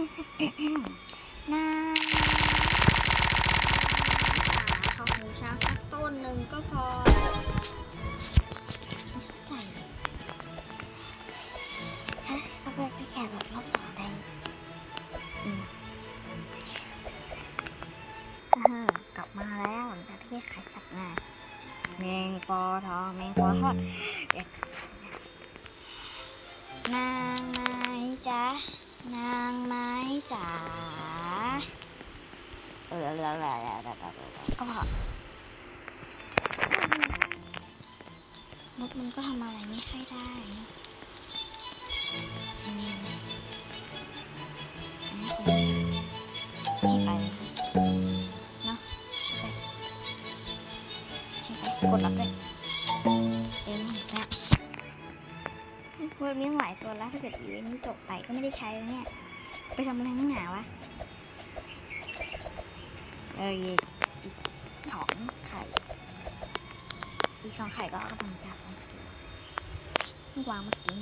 น้าข้าวหูช้างสักต้นหนึ่งก็พอใจเฮ้ยก็ไปแข่งรอบรอบสองได้อือกลับมาแล้วหลังจากที่ขายสัตว์มาแมงปอทองแมงปอทอดเดี๋ยวนางไม้จ๊ะ นางไม้จ๋าเออแล้วแล้วแล้วก็มดมันก็ทำอะไรไม่ค่อยได้นะอืมอันนี้คงให้ไปเนาะให้กดรับเลย ถ้าเกิดอีเวนต์นี้จบไปก็ไม่ได้ใช้แล้วเนี่ย ไปทำอะไรข้างหนาวะ เอออีกอีกสองไข่ อีกสองไข่ก็เอากำลังจะของสกิลนี่วางเมื่อกี้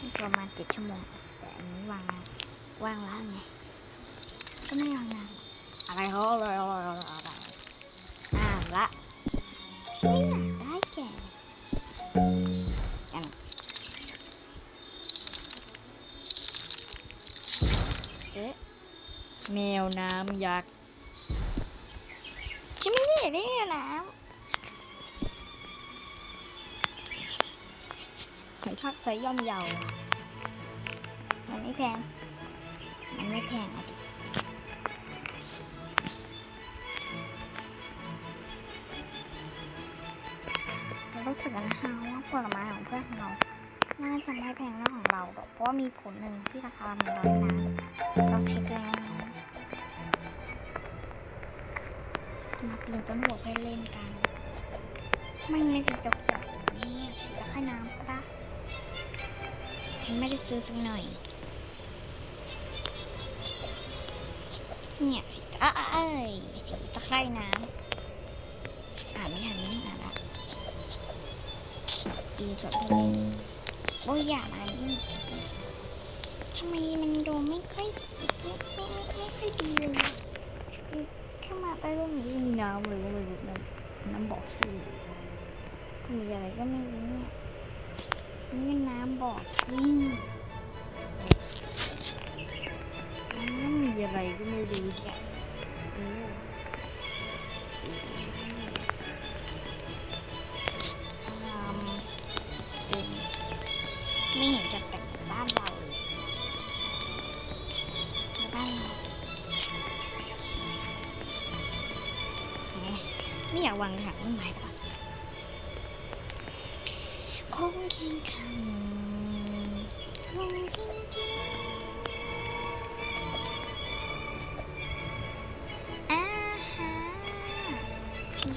นี่ประมาณเจ็ดชั่วโมง แต่อันนี้วางวางแล้วไง ก็ไม่วางนานอะไรเขาเลยอะไรอะไรอ่าละไม่อยากไแมวน้ำยักษ์ฉันไม่ได้อยากได้แมวน้ำหอยทากไซส์ย่อมเยาวมันไม่แพง มันไม่แพงอะดิเรารู้สึกนะฮะว่าผลไม้ของเพื่อนเราน่าจะไม่แพงเท่าของเราหรอกเพราะว่ามีผลหนึ่งที่ราคามันน้อยนะเราเช็คแล้วนะ มาถึงต้นหัวไปเล่นกัน ไม่มีสีเขียวๆนี่สีตะไคร่น้ำก็ได้ฉันไม่ได้ซื้อสักหน่อย เนี่ยสีตะเอ้ยสีตะไคร่น้ำอ่านไม่ทันไม่อ่านละดีสดเลยโอ้ยอย่ามานี่ทำไมมันดูไม่ค่อยไม่ไม่ไม่ค่อยดีเลยเข้ามาใต้ร่มนี้มี น้ำเลยก็ไม่รู้น้ำน้ำบอซี่มีอะไรก็ไม่รู้นี่นี่น้ำบ่อขี้น้ำมีอะไรก็ไม่รู้จ้ะ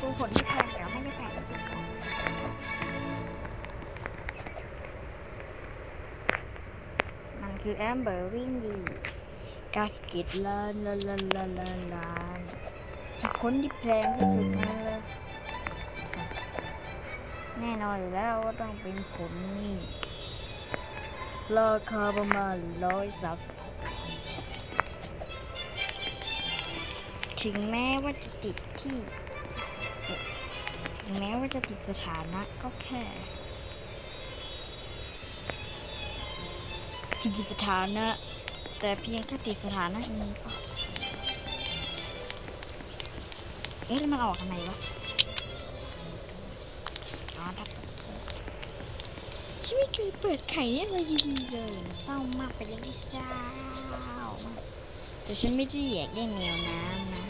ดูผลที่แพงแต่ไม่ได้แพงที่สุดก่อนมันคือแอมเบอร์วิ่งดีกาสก็ตลานลานลานลานลานลานคนที่แพงที่สุดนะแน่นอนอยู่แล้วว่าต้องเป็นผลนี่ราคาประมาณร้อยสามสิบถึงแม้ว่าจะติดที่ แม้ว่าจะติดสถานะก็แค่สิกิสถานะ แต่เพียงแค่ติดสถานะนี้ก็เอ๊ะมันออกทำไมวะอ๋อถ้าฉันไม่เคยเปิดไข่เนี่ยอะไรดีๆเลยเศร้ามากไปยังที่เศร้าแต่ฉันไม่ได้อยากได้แมวน้ำนะ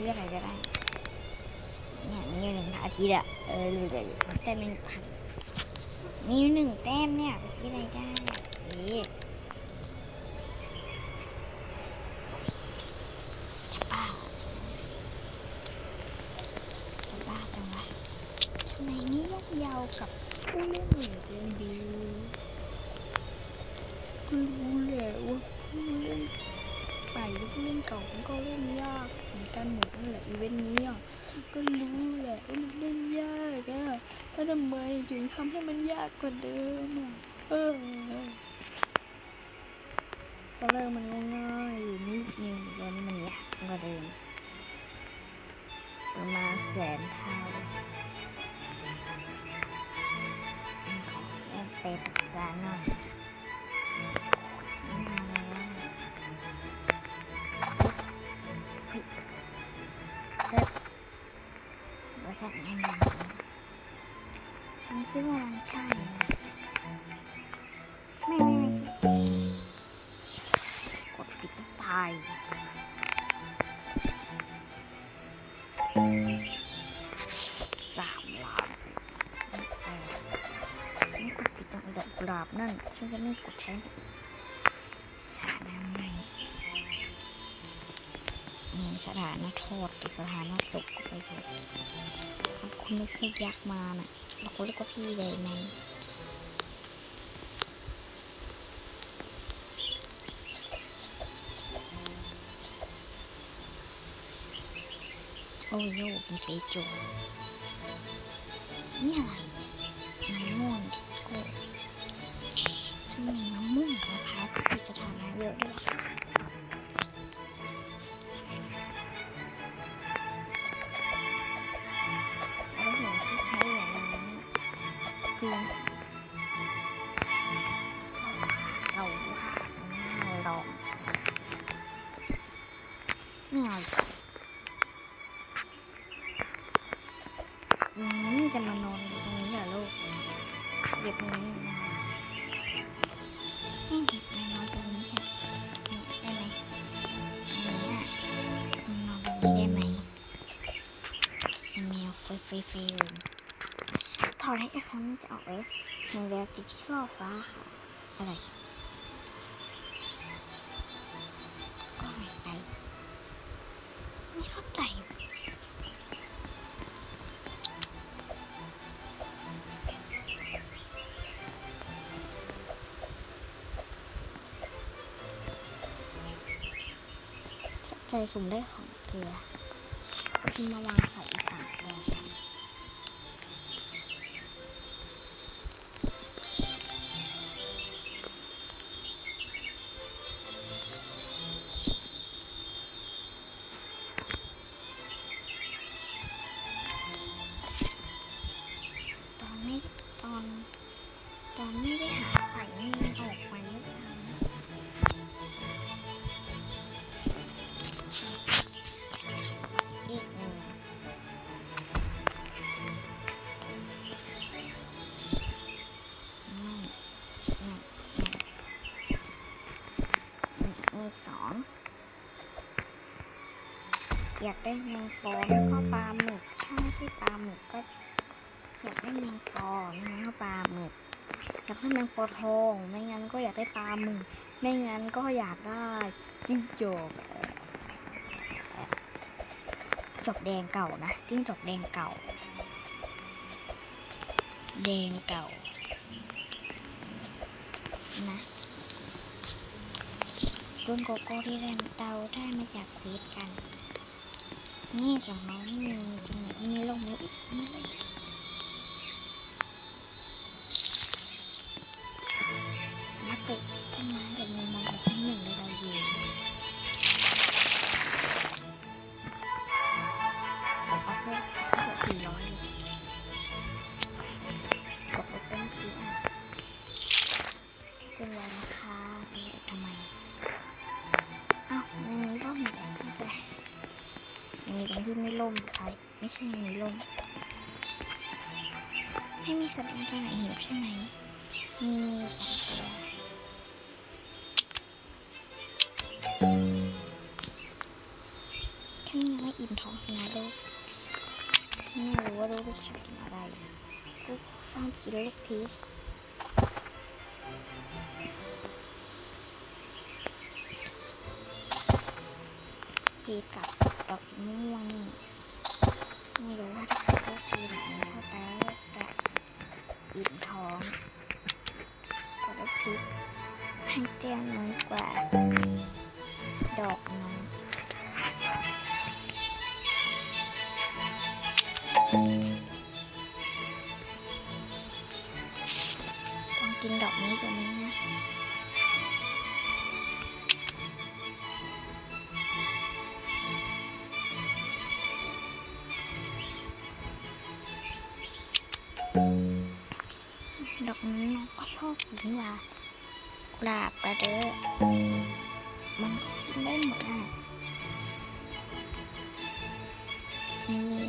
ซื้ออะไรก็ได้ เนี่ยมีอยู่หนึ่งอาทิตย์อะเออเลยเลยแต้มหนึ่งพันมีอยู่หนึ่งแต้มเนี่ยไปซื้ออะไรได้จีจะบ้าจะบ้าจังวะทำไมนี่ยกยาวกับ ทำไมถึงทำให้มันยากกว่าเดิมอะเออตอนแรกมันง่ายอยู่นิดนึงตอนนี้มันยากกว่าเดิมประมาณแสนเท่าขอแค่ไปปรึกษาหน่อย ดอกกุหลาบนั่นฉันจะไม่กดใช้สถานะใหม่อืมสถานะโทษหรือสถานะตกไปเถอะคุณไม่พูดยักมาน่ะเราก็เรียกว่าพี่เลยไหมโอ้ยโยมีเฟซจูนี่อะไร ฟเฟยเฟยถอดให้ครั้งจะออกเลยหนึ่งแล้วติดที่ล่อฟ้าค่ะ อะไร ก็ไม่ไป ไม่เข้าใจใจสุ่มได้ของเกลือพิมมาวาง อยากได้แมงปอแล้วก็ปลาหมึกถ้าไม่ใช่ปลาหมึกก็อยากได้แมงปอไม่งั้นก็ปลาหมึกอยากได้แมงปอทองไม่งั้นก็อยากได้ปลาหมึกไม่งั้นก็อยากได้จิ้งจกจกแดงเก่านะจิ้งจกแดงเก่า แดงเก่านะต้นโกโก้ที่แรมเตาได้มาจากเควสกัน นี่สองน้องนี่มีตรงไหนที่มีลงแล้วอีกนี่เลย สัตว์อันตรายหิวใช่ไหมมีสองตัวฉันยังไม่อิ่มท้องสินะลูก ไม่รู้ว่าลูกชอบกินอะไรลูกชอบกินลูกพีชพีกับดอกสีม่วงนี่ไม่รู้ว่าถ้าลูกกินแบบนี้เข้าไปแก้ยน้อยกว่า ดอกน้อยต้องกินดอกนี้ก่อนนะดอกนี้ก็ชอบหว่า กราบกระเดอมันกินได้หมดอะนี่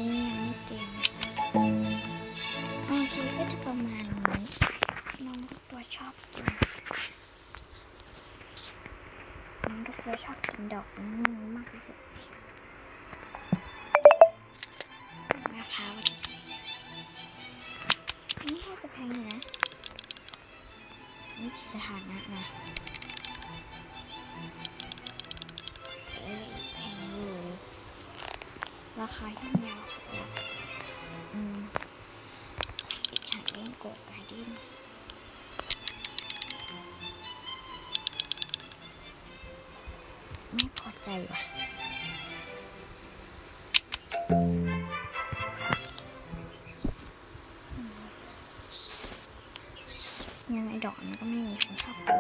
ราคาที่ยาวสุดละอืมอีกอย่างเล่นโกดไกดิ้นไม่พอใจว่ะยังไงดอกมันก็ไม่มีคนชอบกิ